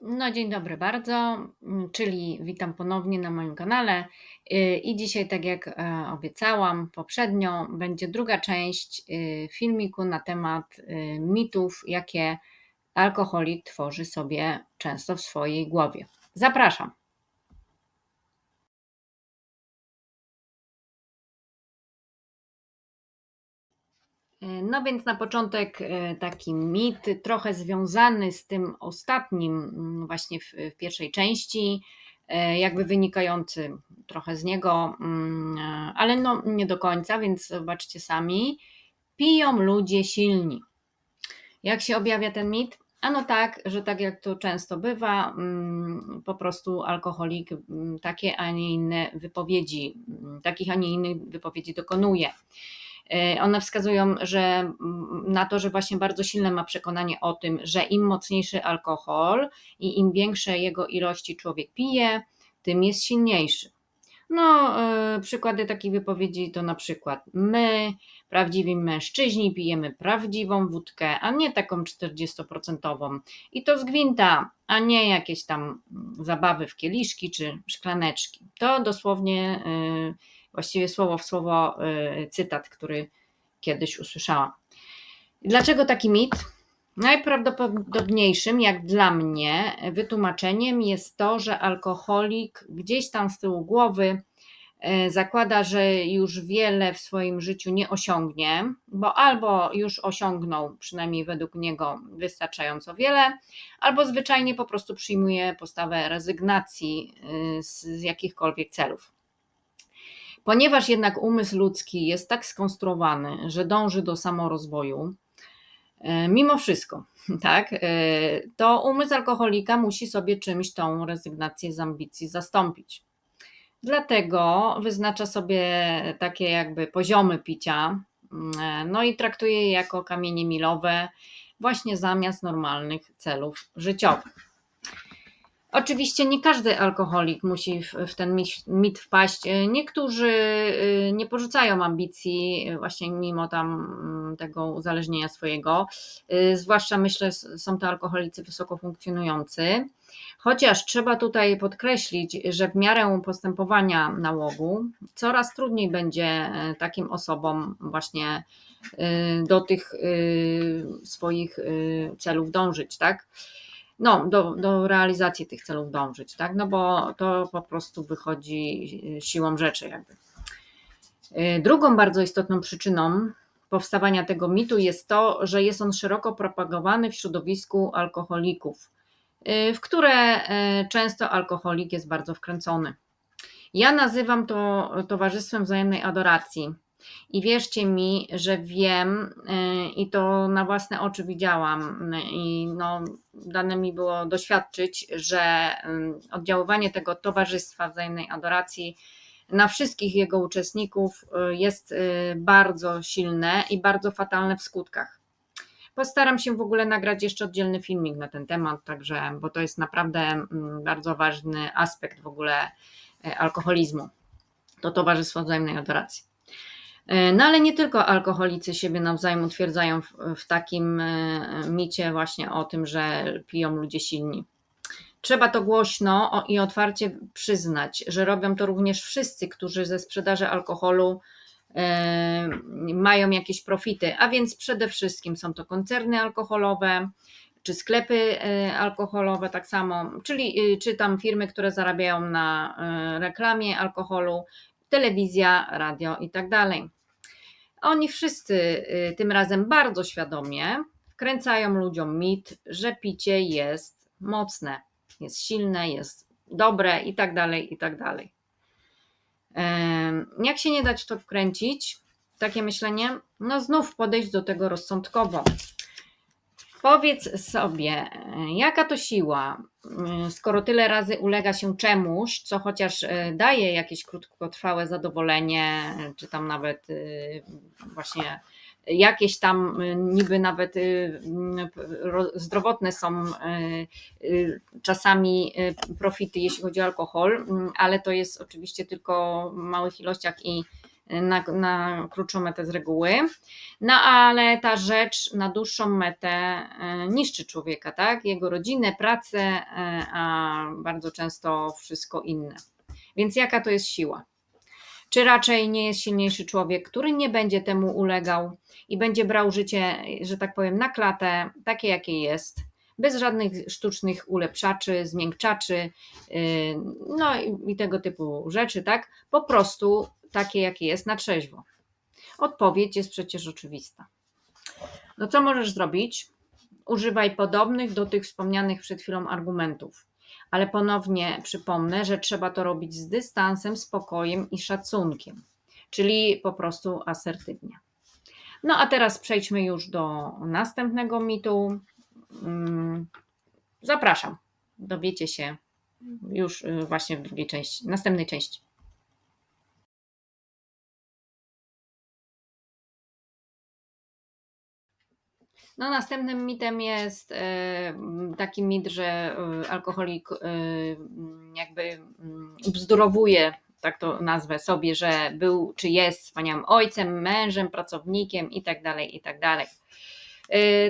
No, dzień dobry bardzo, mm, czyli witam ponownie na moim kanale. Y, I dzisiaj, tak jak e, obiecałam poprzednio, będzie druga część y, filmiku na temat y, mitów, jakie alkoholik tworzy sobie często w swojej głowie. Zapraszam. No więc na początek e, taki mit, trochę związany z tym ostatnim, mm, właśnie w, w pierwszej części, e, jakby wynikający trochę z niego, mm, e, ale no nie do końca, więc zobaczcie sami. Piją ludzie silni. Jak się objawia ten mit? Ano tak, że tak jak to często bywa, mm, po prostu alkoholik takie, a nie inne wypowiedzi, takich, a nie innych wypowiedzi dokonuje. E, one wskazują że, mm, na to, że właśnie bardzo silne ma przekonanie o tym, że im mocniejszy alkohol i im większe jego ilości człowiek pije, tym jest silniejszy. No, yy, przykłady takich wypowiedzi to na przykład my, prawdziwi mężczyźni, pijemy prawdziwą wódkę, a nie taką 40%. I to z gwinta, a nie jakieś tam zabawy w kieliszki czy szklaneczki. To dosłownie yy, właściwie słowo w słowo y, cytat, który kiedyś usłyszałam. Dlaczego taki mit? Najprawdopodobniejszym, jak dla mnie, wytłumaczeniem jest to, że alkoholik gdzieś tam z tyłu głowy y, zakłada, że już wiele w swoim życiu nie osiągnie, bo albo już osiągnął, przynajmniej według niego, wystarczająco wiele, albo zwyczajnie po prostu przyjmuje postawę rezygnacji y, z jakichkolwiek celów. Ponieważ jednak umysł ludzki jest tak skonstruowany, że dąży do samorozwoju, e, mimo wszystko, tak, e, to umysł alkoholika musi sobie czymś tą rezygnację z ambicji zastąpić. Dlatego wyznacza sobie takie jakby poziomy picia, mm, e, no i traktuje je jako kamienie milowe, właśnie zamiast normalnych celów życiowych. Oczywiście nie każdy alkoholik musi w, w ten mit, mit, wpaść. Niektórzy e, nie porzucają ambicji, e, właśnie mimo tam mm, tego uzależnienia swojego. Zwłaszcza myślę, są to alkoholicy wysoko funkcjonujący. Chociaż trzeba tutaj podkreślić, że w miarę postępowania nałogu coraz trudniej będzie takim osobom właśnie do tych swoich celów dążyć, tak? No, do, do realizacji tych celów dążyć, tak? No bo to po prostu wychodzi siłą rzeczy, jakby. Y, drugą bardzo istotną przyczyną powstawania tego mitu jest to, że jest on szeroko propagowany w środowisku alkoholików, y, w które często alkoholik jest bardzo wkręcony. Ja nazywam to towarzystwem wzajemnej adoracji i wierzcie mi, że wiem y, i to na własne oczy widziałam i no, dane mi było doświadczyć, że y, oddziaływanie tego towarzystwa wzajemnej adoracji na wszystkich jego uczestników y, jest bardzo silne i bardzo fatalne w skutkach. Postaram się w ogóle nagrać jeszcze oddzielny filmik na ten temat, także, bo to jest naprawdę mm, bardzo ważny aspekt w ogóle alkoholizmu. To towarzystwo wzajemnej adoracji. E, no ale nie tylko alkoholicy siebie nawzajem utwierdzają w, w takim e, micie właśnie o tym, że piją ludzie silni. Trzeba to głośno i otwarcie przyznać, że robią to również wszyscy, którzy ze sprzedaży alkoholu e, mają jakieś profity, a więc przede wszystkim są to koncerny alkoholowe, czy sklepy alkoholowe tak samo, czyli czy tam firmy, które zarabiają na reklamie alkoholu, telewizja, radio i tak dalej. Oni wszyscy y, tym razem bardzo świadomie wkręcają ludziom mit, że picie jest mocne, jest silne, jest dobre i tak dalej, i tak dalej. Jak się nie dać w to wkręcić, takie myślenie, no znów podejść do tego rozsądkowo. Powiedz sobie, jaka to siła, skoro tyle razy ulega się czemuś, co chociaż e, daje jakieś krótkotrwałe zadowolenie, czy tam nawet e, właśnie jakieś tam e, niby nawet zdrowotne są czasami profity, jeśli chodzi o alkohol, ale to jest oczywiście tylko w małych ilościach i na, na krótszą metę z reguły. No ale ta rzecz na dłuższą metę e, niszczy człowieka, tak? Jego rodzinę, pracę, e, a bardzo często wszystko inne. Więc jaka to jest siła? Czy raczej nie jest silniejszy człowiek, który nie będzie temu ulegał i będzie brał życie, że tak powiem, na klatę, takie jakie jest, bez żadnych sztucznych ulepszaczy, zmiękczaczy, yy, no i tego typu rzeczy, tak? Po prostu takie, jakie jest na trzeźwo. Odpowiedź jest przecież oczywista. No co możesz zrobić? Używaj podobnych do tych wspomnianych przed chwilą argumentów. Ale ponownie przypomnę, że trzeba to robić z dystansem, spokojem i szacunkiem, czyli po prostu asertywnie. No a teraz przejdźmy już do następnego mitu. Mm, zapraszam. Dowiecie się już y, właśnie w drugiej części, następnej części. No, następnym mitem jest e, taki mit, że e, alkoholik jakby mm, bzdurowuje, tak to nazwę sobie, że był czy jest wspaniałym ojcem, mężem, pracownikiem i tak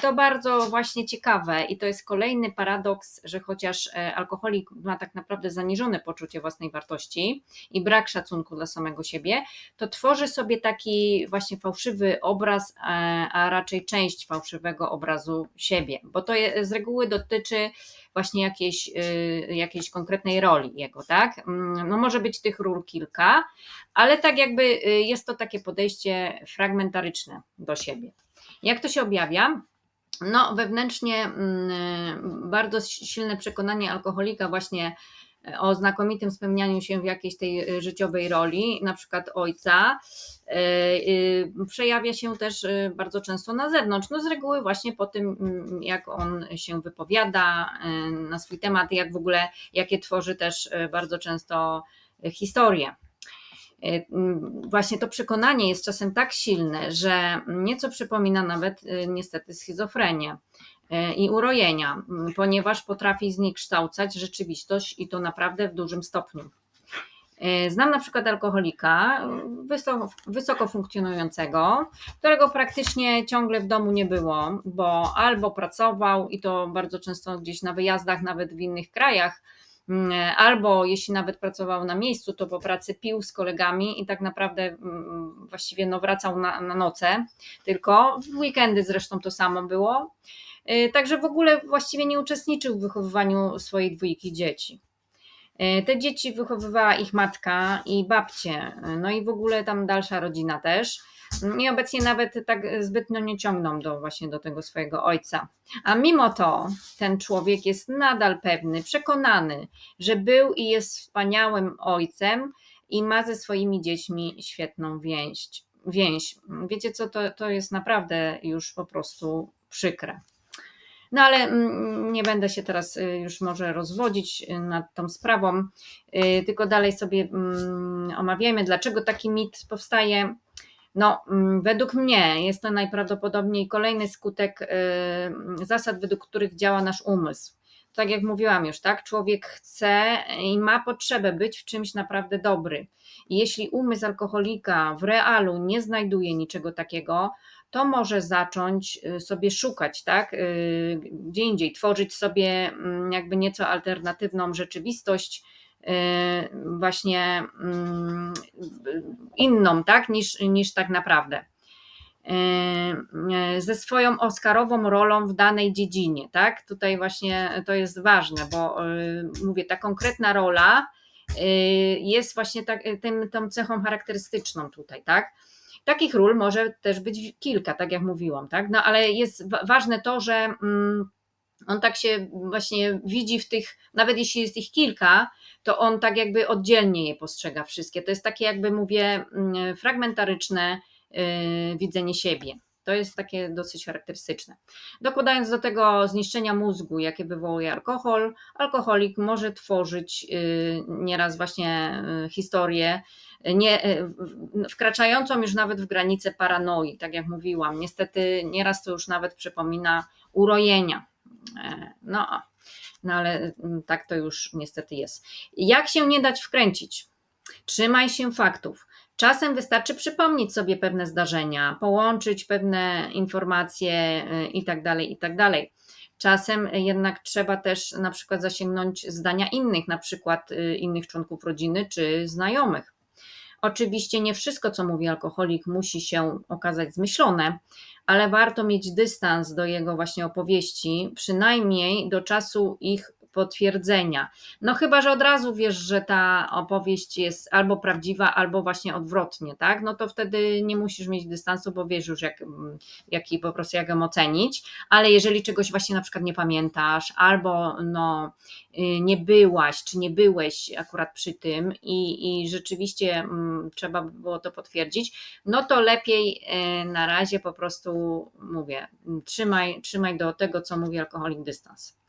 to bardzo właśnie ciekawe i to jest kolejny paradoks, że chociaż e, alkoholik ma tak naprawdę zaniżone poczucie własnej wartości i brak szacunku dla samego siebie, to tworzy sobie taki właśnie fałszywy obraz, e, a raczej część fałszywego obrazu siebie, bo to z reguły dotyczy właśnie jakiejś, y, jakiejś konkretnej roli jego, tak? Mm, no może być tych ról kilka, ale tak jakby y, jest to takie podejście fragmentaryczne do siebie. Jak to się objawia? No, wewnętrznie mm, bardzo silne przekonanie alkoholika właśnie e, o znakomitym spełnianiu się w jakiejś tej e, życiowej roli, na przykład ojca, przejawia się też bardzo często na zewnątrz. No z reguły właśnie po tym, mm, jak on się wypowiada na swój temat, jak w ogóle, jakie tworzy też bardzo często historie. Y, właśnie to przekonanie jest czasem tak silne, że nieco przypomina nawet y, niestety schizofrenię y, i urojenia, ponieważ potrafi zniekształcać rzeczywistość i to naprawdę w dużym stopniu. Znam na przykład alkoholika wysoko, wysoko, funkcjonującego, którego praktycznie ciągle w domu nie było, bo albo pracował i to bardzo często gdzieś na wyjazdach, nawet w innych krajach, albo jeśli nawet pracował na miejscu, to po pracy pił z kolegami i tak naprawdę mm, właściwie no wracał na, na noce, tylko w weekendy zresztą to samo było. Y, także w ogóle właściwie nie uczestniczył w wychowywaniu swojej dwójki dzieci. Y, te dzieci wychowywała ich matka i babcie, no i w ogóle tam dalsza rodzina też i obecnie nawet tak zbytnio nie ciągną do właśnie do tego swojego ojca. A mimo to ten człowiek jest nadal pewny, przekonany, że był i jest wspaniałym ojcem i ma ze swoimi dziećmi świetną więź. więź. Wiecie co, to, to jest naprawdę już po prostu przykre. No ale mm, nie będę się teraz y, już może rozwodzić y, nad tą sprawą, y, tylko dalej sobie mm, omawiajmy, dlaczego taki mit powstaje. No, mm, według mnie jest to najprawdopodobniej kolejny skutek y, zasad, według których działa nasz umysł. Tak jak mówiłam już, tak? Człowiek chce i ma potrzebę być w czymś naprawdę dobry. Jeśli umysł alkoholika w realu nie znajduje niczego takiego, to może zacząć y, sobie szukać, tak? Y, gdzie indziej, tworzyć sobie mm, jakby nieco alternatywną rzeczywistość właśnie mm, inną, tak, niż, niż tak naprawdę. Y, ze swoją Oscarową rolą w danej dziedzinie, tak? Tutaj właśnie to jest ważne, bo y, mówię, ta konkretna rola jest właśnie tak, tym, tą cechą charakterystyczną tutaj, tak? Takich ról może też być kilka, tak jak mówiłam, tak? No ale jest ważne to, że mm, on tak się właśnie widzi w tych, nawet jeśli jest ich kilka, to on tak jakby oddzielnie je postrzega wszystkie. To jest takie jakby mówię mm, fragmentaryczne yy, widzenie siebie. To jest takie dosyć charakterystyczne. Dokładając do tego zniszczenia mózgu, jakie wywołuje alkohol, alkoholik może tworzyć yy, nieraz właśnie yy, historię, nie, wkraczającą już nawet w granice paranoi, tak jak mówiłam. Niestety nieraz to już nawet przypomina urojenia. No, no ale mm, tak to już niestety jest. Jak się nie dać wkręcić? Trzymaj się faktów. Czasem wystarczy przypomnieć sobie pewne zdarzenia, połączyć pewne informacje y, i tak dalej, i tak dalej. Czasem jednak trzeba też na przykład zasięgnąć zdania innych, na przykład y, innych członków rodziny czy znajomych. Oczywiście nie wszystko, co mówi alkoholik, musi się okazać zmyślone, ale warto mieć dystans do jego właśnie opowieści, przynajmniej do czasu ich potwierdzenia. No chyba, że od razu wiesz, że ta opowieść jest albo prawdziwa, albo właśnie odwrotnie, tak? No to wtedy nie musisz mieć dystansu, bo wiesz już jak, jak po prostu jak ją ocenić, ale jeżeli czegoś właśnie na przykład nie pamiętasz, albo no y, nie byłaś, czy nie byłeś akurat przy tym i, i rzeczywiście mm, trzeba by było to potwierdzić, no to lepiej y, na razie po prostu mówię, trzymaj, trzymaj do tego, co mówi alkoholik dystans.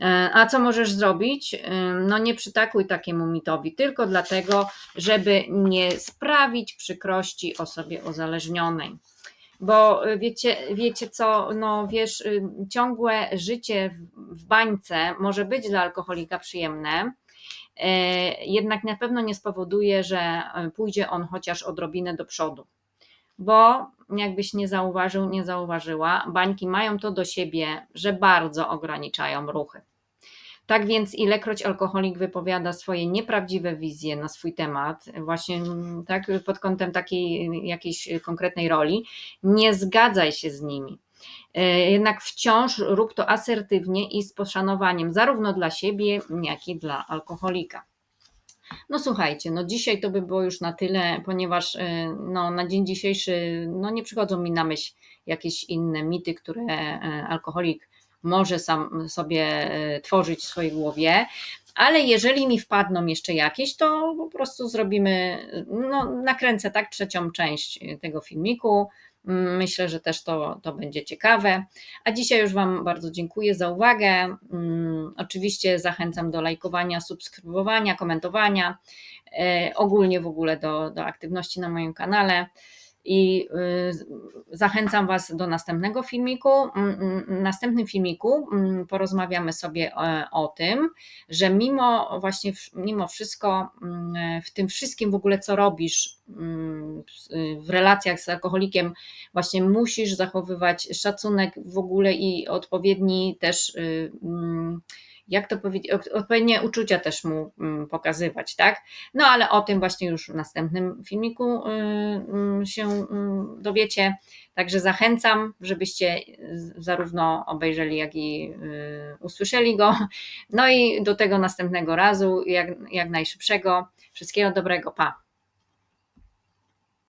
E, a co możesz zrobić? E, no nie przytakuj takiemu mitowi, tylko dlatego, żeby nie sprawić przykrości osobie uzależnionej. Bo e, wiecie, wiecie co, no wiesz, ciągłe życie w bańce może być dla alkoholika przyjemne, jednak na pewno nie spowoduje, że pójdzie on chociaż odrobinę do przodu. Bo jakbyś nie zauważył, nie zauważyła, bańki mają to do siebie, że bardzo ograniczają ruchy. Tak więc, ilekroć alkoholik wypowiada swoje nieprawdziwe wizje na swój temat, właśnie tak, pod kątem takiej jakiejś konkretnej roli, nie zgadzaj się z nimi. E, jednak wciąż rób to asertywnie i z poszanowaniem, zarówno dla siebie, jak i dla alkoholika. No słuchajcie, no dzisiaj to by było już na tyle, ponieważ e, no, na dzień dzisiejszy no, nie przychodzą mi na myśl jakieś inne mity, które e, alkoholik może sam sobie e, tworzyć w swojej głowie. Ale jeżeli mi wpadną jeszcze jakieś, to po prostu zrobimy, no, nakręcę tak trzecią część tego filmiku. Myślę, że też to, to będzie ciekawe. A dzisiaj już Wam bardzo dziękuję za uwagę. Mm, oczywiście zachęcam do lajkowania, subskrybowania, komentowania, e, ogólnie w ogóle do, do aktywności na moim kanale i y, zachęcam Was do następnego filmiku. W następnym filmiku porozmawiamy sobie e, o tym, że mimo właśnie, mimo wszystko, w tym wszystkim w ogóle, co robisz w relacjach z alkoholikiem, właśnie musisz zachowywać szacunek w ogóle i odpowiedni też y, jak to powiedzieć, odpowiednie uczucia też mu mm, pokazywać, tak? No ale o tym właśnie już w następnym filmiku y, mm, się mm, dowiecie. Także zachęcam, żebyście zarówno obejrzeli, jak i y, usłyszeli go. No i do tego następnego razu, jak, jak najszybszego. Wszystkiego dobrego, pa.